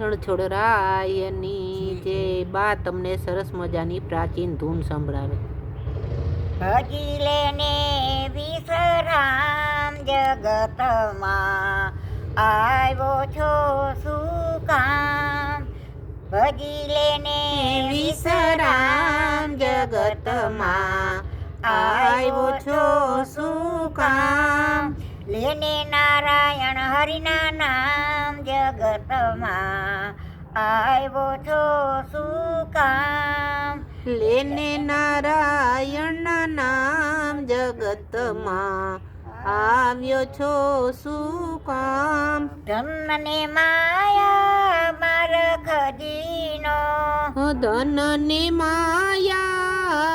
રણછોડ રાયની જે બા તમને સરસ મજાની પ્રાચીન ધૂન સંભળાવે. હજી લેને વિશ્રામ જગતમાં આવ્યો છો શું કામ? હજી લેને વિશ્રામ જગતમાં આવ્યો છો શું લેને નારાયણ હરિના નામ જગતમાં આવ્યો છો શું કામ? લેને નારાયણ નામ જગતમાં આવ્યો છો શું કામ? ધનને માયા માર ખજીનો ધનને માયા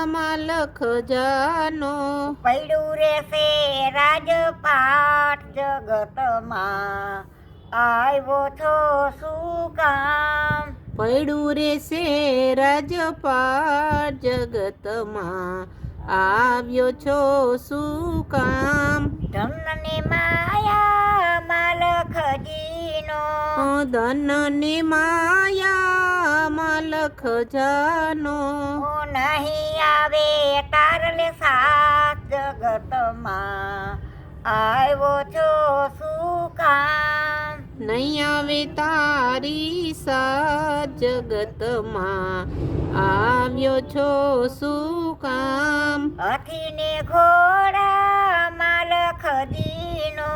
માલખ જાનો. પડ્યું રહેશે રાજપાટ જગતમાં. આવ્યો છો શું કામ? પડ્યું રહેશે રાજપાટ જગતમાં. આવ્યો છો શું કામ? તમને માયા માં ખજીનો ધનને માયા માલખ જાનો. નહીં આવે તારલે સાત જગતમાં આવ્યો છો શું કામ નહીં આવે તારી સાત જગતમાં આવ્યો છો શું કામ હાથીને ઘોડા માલ ખજીનો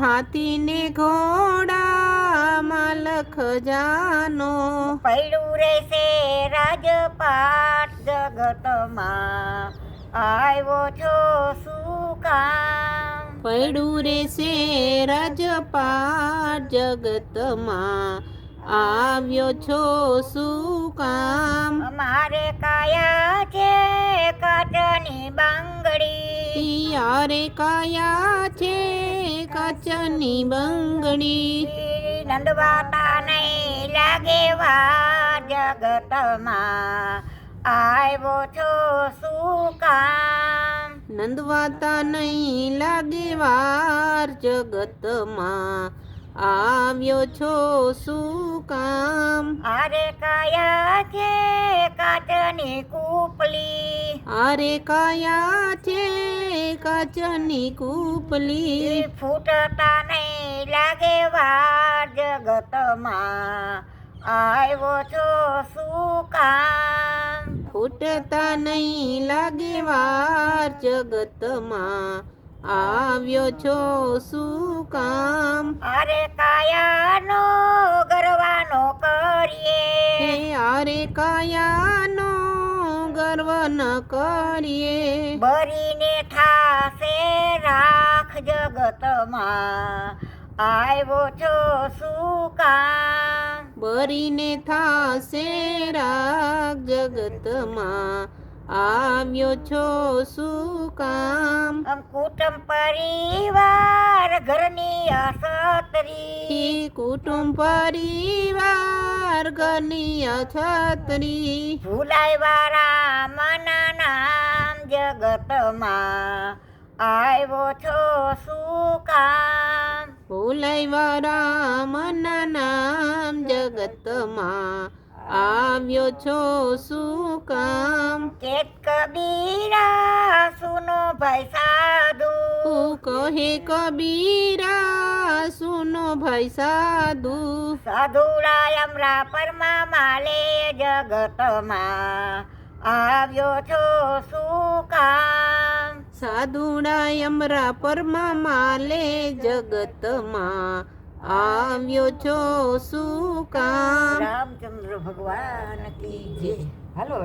હાથીને ઘોડા માલખ જાનો. પડ્યું રહેશે રાજપાટ જગતમાં. આવ્યો છો શું કામ? પડ્યું રહેશે રાજપાટ જગતમાં. આવ્યો છો શું કામ? મારે કાયા છે કાચની બાંગડી? યારે કાયા છે કચ્છની બંગડી. નંદવાતા નહીં લાગે વા જગતમાં. આવ્યો છો શું કામ? નંદવાતા નહીં લાગે વાર જગતમાં. આવ્યો છો શું કામ? અરે કાયા છે કાચની કૂપલી. અરે કાયા છે કાચની કૂપલી. ફૂટતા નહીં લાગે વાર જગતમાં. આવ્યો છો શું કામ? ફૂટતા નહીં લાગે વાર જગતમાં. આવ્યો છો શું કામ? અરે કાયાનો ગરવાનો કરીએ. અરે કાયાનો ગર્વ ન કરીએ. બરીને થાશે રાખ જગતમાં. આવ્યો છો શું કામ? બરીને થાશે રાખ જગતમાં. આવ્યો છો શું કામ? આમ કુટુંબ પરિવાર ઘરની અસતરી ઈ કુટુંબ પરિવાર ઘરની અછતરી ભૂલાય વારા મના નામ જગતમાં આવ્યો છો શું કામ? ભૂલાઈ રામના નામ જગતમાં આવ્યો છો શું કામ? કેત કબીરા સુનો ભાઈ સાધુ. કહે કબીરા સુનો ભાઈ સાધુ. સાધુડા અમરા પરમા માલે જગતમાં આવ્યો છો શું કામ? સાધુડા અમરા પરમા માલે જગતમાં આવ્યો છો શું કામ? રામચંદ્ર ભગવાન કી જય. હાલો.